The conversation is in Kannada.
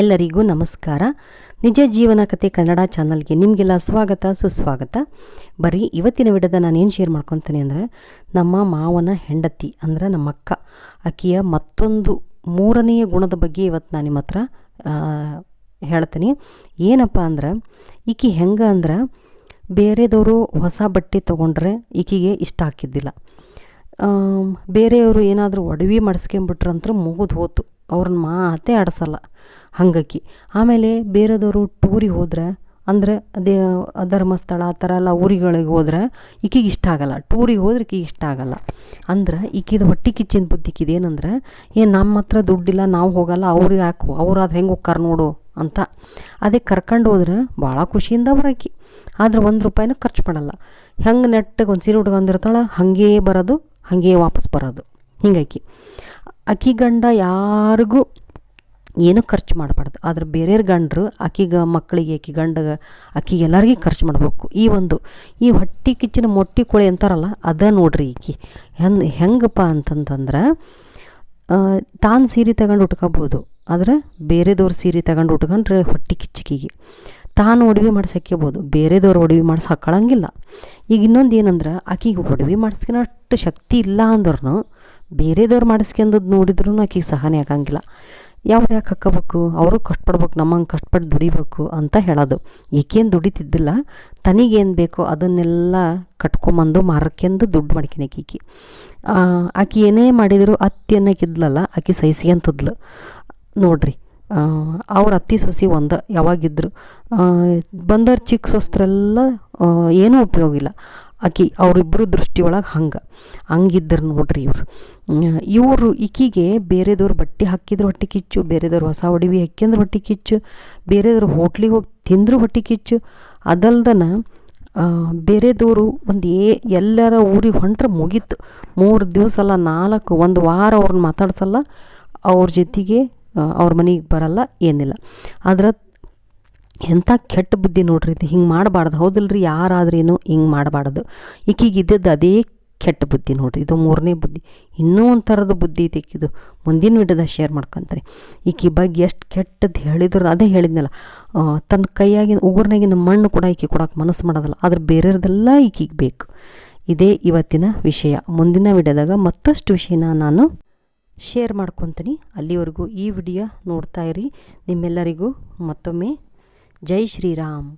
ಎಲ್ಲರಿಗೂ ನಮಸ್ಕಾರ. ನಿಜ ಜೀವನ ಕತೆ ಕನ್ನಡ ಚಾನಲ್ಗೆ ನಿಮಗೆಲ್ಲ ಸ್ವಾಗತ, ಸುಸ್ವಾಗತ. ಬರೀ ಇವತ್ತಿನ ವಿಡದ ನಾನು ಏನು ಶೇರ್ ಮಾಡ್ಕೊತೀನಿ ಅಂದರೆ, ನಮ್ಮ ಮಾವನ ಹೆಂಡತಿ ಅಂದ್ರೆ ನಮ್ಮ ಅಕ್ಕ, ಆಕೆಯ ಮತ್ತೊಂದು ಮೂರನೆಯ ಗುಣದ ಬಗ್ಗೆ ಇವತ್ತು ನಾನು ನಿಮ್ಮ ಹತ್ರ ಹೇಳ್ತೀನಿ. ಏನಪ್ಪ ಅಂದ್ರೆ, ಈಕೆ ಹೆಂಗೆ ಅಂದ್ರೆ, ಬೇರೆದವರು ಹೊಸ ಬಟ್ಟೆ ತೊಗೊಂಡ್ರೆ ಈಕೆಗೆ ಇಷ್ಟ ಹಾಕಿದ್ದಿಲ್ಲ. ಬೇರೆಯವರು ಏನಾದರೂ ಒಡವೆ ಮಾಡಿಸ್ಕೊಂಬಿಟ್ರಂದ್ರೆ ಮುಗಿದು ಹೋತು. ಅವ್ರನ್ನ ಮಾತೇ ಆಡಿಸಲ್ಲ. ಹಂಗಾಗಿ ಆಮೇಲೆ ಬೇರೆದವರು ಟೂರಿಗೆ ಹೋದ್ರೆ, ಅಂದರೆ ಅದೇ ಧರ್ಮಸ್ಥಳ ಆ ಥರ ಎಲ್ಲ ಊರಿಗಳಿಗೆ ಹೋದ್ರೆ ಈಕಿಗೆ ಇಷ್ಟ ಆಗಲ್ಲ. ಟೂರಿಗೆ ಹೋದ್ರೆ ಈಕಿಗೆ ಇಷ್ಟ ಆಗಲ್ಲ. ಅಂದ್ರೆ ಈಕಿದು ಹೊಟ್ಟೆ ಕಿಚ್ಚಿನ ಬುದ್ಧಿಕಿದು ಏನಂದ್ರೆ ಏನು ನಮ್ಮ ಹತ್ರ ದುಡ್ಡಿಲ್ಲ, ನಾವು ಹೋಗಲ್ಲ, ಅವ್ರಿಗೆ ಹಾಕು ಅದು ಹೆಂಗೆ ಹೋಗ್ಕಾರ ನೋಡು ಅಂತ. ಅದೇ ಕರ್ಕೊಂಡು ಹೋದ್ರೆ ಭಾಳ ಖುಷಿಯಿಂದ ಬರಕಿ. ಆದ್ರೆ ಒಂದು ರೂಪಾಯಿನೂ ಖರ್ಚು ಮಾಡಲ್ಲ ಹೆಂಗೆ ನೆಟ್ಟಗೆ ಒಂದು ಸೀರೆ ಉಟ್ಕೊಂಡಿರ್ತಾಳೆ ಹಾಗೇ ಬರೋದು, ಹಾಗೇ ವಾಪಸ್ ಬರೋದು. ಹಿಂಗಾಕಿ. ಅಕ್ಕಿ ಗಂಡ ಯಾರಿಗೂ ಏನೂ ಖರ್ಚು ಮಾಡಬಾರ್ದು. ಆದರೆ ಬೇರೆಯವ್ರ ಗಂಡರು ಆಕಿಗೆ ಮಕ್ಕಳಿಗೆ ಆಕಿ ಗಂಡಗೆ ಆಕಿಗೆ ಎಲ್ಲರಿಗೂ ಖರ್ಚು ಮಾಡಬೇಕು. ಈ ಒಂದು, ಈ ಹೊಟ್ಟೆ ಕಿಚ್ಚಿನ ಮೊಟ್ಟಿ ಕೊಳೆ ಅಂತಾರಲ್ಲ, ಅದ ನೋಡ್ರಿ ಈಕಿ. ಹೆಂಗೆ, ಹೆಂಗಪ್ಪ ಅಂತಂತಂದ್ರೆ ತಾನು ಸೀರೆ ತಗೊಂಡು ಉಟ್ಕೋಬೋದು, ಆದರೆ ಬೇರೆದವ್ರ ಸೀರೆ ತಗೊಂಡು ಉಟ್ಕೊಂಡ್ರೆ ಹೊಟ್ಟೆ ಕಿಚ್ಚಿಕಿಗೆ. ತಾನು ಒಡವೆ ಮಾಡ್ಸಕ್ಕೋಬೋದು ಬೇರೆದವ್ರು ಒಡವೆ ಮಾಡ್ಸಿ ಹಾಕೊಳ್ಳಂಗಿಲ್ಲ ಈಗ ಇನ್ನೊಂದು ಏನಂದ್ರೆ, ಆಕಿಗೆ ಒಡವೆ ಮಾಡಿಸ್ಕೊಳಷ್ಟು ಶಕ್ತಿ ಇಲ್ಲ ಅಂದ್ರೂ ಬೇರೆದವ್ರು ಮಾಡಿಸ್ಕೊಂಡದ್ದು ನೋಡಿದ್ರೂ ಆಕಿಗೆ ಸಹನೆ ಆಗಂಗಿಲ್ಲ. ಯಾವ್ದು ಯಾಕೆ ಹಾಕ್ಕೋಬೇಕು? ಅವರು ಕಷ್ಟಪಡ್ಬೇಕು ನಮ್ಮಂಗೆ ಕಷ್ಟಪಟ್ಟು ದುಡಿಬೇಕು ಅಂತ ಹೇಳೋದು. ಈಕೇನು ದುಡಿತಿದ್ದಿಲ್ಲ ತನಗೇನು ಬೇಕೋ ಅದನ್ನೆಲ್ಲ ಕಟ್ಕೊಂಬಂದು ಮಾರಕ್ಕೆಂದು ದುಡ್ಡು ಮಾಡ್ಕೊಳಕ್ಕೆ ಈಕಿ. ಆಕಿ ಏನೇ ಮಾಡಿದರೂ ಅತ್ತಿ ಅನ್ನೋಕ್ಕಿದ್ಲಲ್ಲ ಆಕಿ ಸಹಿಸ್ಕೊಂತದ್ಲು ನೋಡ್ರಿ ಆ, ಅವ್ರ ಅತ್ತಿ ಸೊಸಿ ಒಂದು ಯಾವಾಗಿದ್ರು ಬಂದವ್ರು ಚಿಕ್ಕ ಸೊಸ್ತ್ರೆಲ್ಲ ಏನೂ ಉಪಯೋಗ ಇಲ್ಲ ಆಕಿ ಅವರಿಬ್ಬರು ದೃಷ್ಟಿ ಒಳಗೆ ಹಂಗೆ. ಹಂಗಿದ್ರು ನೋಡ್ರಿ ಇವರು. ಇವರು ಈಕಿಗೆ ಬೇರೆದವ್ರು ಬಟ್ಟೆ ಹಾಕಿದ್ರು ಹೊಟ್ಟೆ ಕಿಚ್ಚು, ಬೇರೆದವ್ರು ಹೊಸ ಒಡವೆ ಹಾಕ್ಯಂದ್ರೆ ಹೊಟ್ಟೆ ಕಿಚ್ಚು, ಬೇರೆದವ್ರು ಹೋಟ್ಲಿಗೆ ಹೋಗಿ ತಿಂದ್ರು ಹೊಟ್ಟೆ ಕಿಚ್ಚು. ಅದಲ್ದನ ಬೇರೆದವರು ಒಂದು ಏ, ಎಲ್ಲರ ಊರಿಗೆ ಹೊಂಟ್ರೆ ಮುಗೀತು. ಮೂರು ದಿವಸ ಅಲ್ಲ, ನಾಲ್ಕು, ಒಂದು ವಾರ ಅವ್ರನ್ನ ಮಾತಾಡ್ಸಲ್ಲ, ಅವ್ರ ಜೊತೆಗೆ ಅವ್ರ ಮನೆಗೆ ಬರಲ್ಲ, ಏನಿಲ್ಲ. ಆದ್ರೆ ಎಂಥ ಕೆಟ್ಟ ಬುದ್ಧಿ ನೋಡ್ರಿ ಇದು ಹಿಂಗೆ ಮಾಡಬಾರ್ದು. ಹೌದಿಲ್ರಿ? ಯಾರಾದ್ರೇನು ಹಿಂಗೆ ಮಾಡಬಾರ್ದು. ಈಕಿಗೆ ಇದ್ದದ್ದು ಅದೇ ಕೆಟ್ಟ ಬುದ್ಧಿ ನೋಡ್ರಿ. ಇದು ಮೂರನೇ ಬುದ್ಧಿ. ಇನ್ನೂ ಒಂಥರದ ಥರದ ಬುದ್ಧಿ ಐತಿ ಇದು ಮುಂದಿನ ವಿಡಿಯೋದಾಗ ಶೇರ್ ಮಾಡ್ಕೊಂತಾರೆ. ಈಕಿ ಬಗ್ಗೆ ಎಷ್ಟು ಕೆಟ್ಟದ್ದು ಹೇಳಿದ್ರು, ಅದೇ ಹೇಳಿದ್ನಲ್ಲ. ತನ್ನ ಕೈಯಾಗಿನ ಉಗುರ್ನಾಗಿನ ಮಣ್ಣು ಕೂಡ ಈಕೆ ಕೊಡೋಕೆ ಮನಸ್ಸು ಮಾಡೋದಲ್ಲ. ಆದ್ರೆ ಬೇರೆಯವ್ರದೆಲ್ಲ ಈಕಿಗೆ ಬೇಕು. ಇದೇ ಇವತ್ತಿನ ವಿಷಯ. ಮುಂದಿನ ವಿಡಿಯೋದಾಗ ಮತ್ತಷ್ಟು ವಿಷಯನ ನಾನು ಶೇರ್ ಮಾಡ್ಕೊತೀನಿ. ಅಲ್ಲಿವರೆಗೂ ಈ ವಿಡಿಯೋ ನೋಡ್ತಾ ಇರಿ. ನಿಮ್ಮೆಲ್ಲರಿಗೂ ಮತ್ತೊಮ್ಮೆ जय श्री राम।